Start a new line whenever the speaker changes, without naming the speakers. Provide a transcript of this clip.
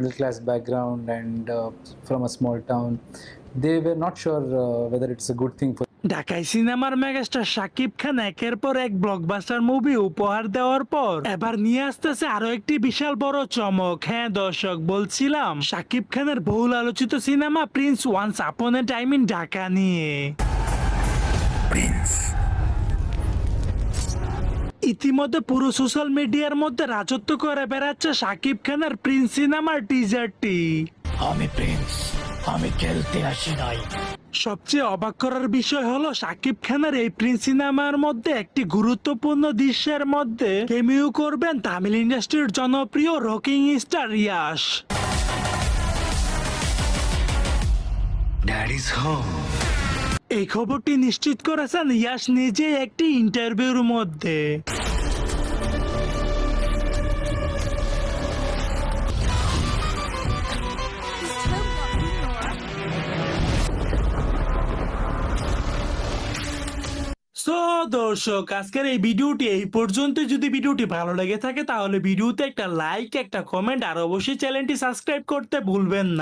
middle class background and uh, from a small town. They were not sure uh, whether it's a good thing for
ঢাকায় সিনেমার megastar Shakib Khan একের পর এক blockbuster movie উপহার দেওয়ার পর এবার নিয়ে আসতেছে আরও একটি বিশাল বড় চমক হ্যাঁ দর্শক বলছিলাম শাকিব খানের বহুল আলোচিত cinema Prince once upon A time in Dhaka নিয়ে ইতিমধ্যে পুরো সোশ্যাল মিডিয়ার মধ্যে রাজত্ব করে বেড়াচ্ছে শাকিব খানের প্রিন্স সিনেমার টিজারটি।
আমি প্রিন্স আমি খেলতে আসি নাই।
সবচেয়ে অবাক করার বিষয় হলো শাকিব খানের এই প্রিন্স সিনেমার মধ্যে একটি গুরুত্বপূর্ণ দৃশ্যের মধ্যে কেমিও করবেন তামিল ইন্ডাস্ট্রির জনপ্রিয় rocking star
dad is home
এই খবরটি নিশ্চিত করেছেন ইয়াস নিজে একটি ইন্টারভিউর মধ্যে। দর্শক, আজকের এই ভিডিওটি এই পর্যন্ত যদি ভিডিওটি ভালো লেগে থাকে, তাহলে ভিডিওতে একটা লাইক একটা কমেন্ট আর অবশ্যই চ্যানেলটি সাবস্ক্রাইব করতে ভুলবেন না।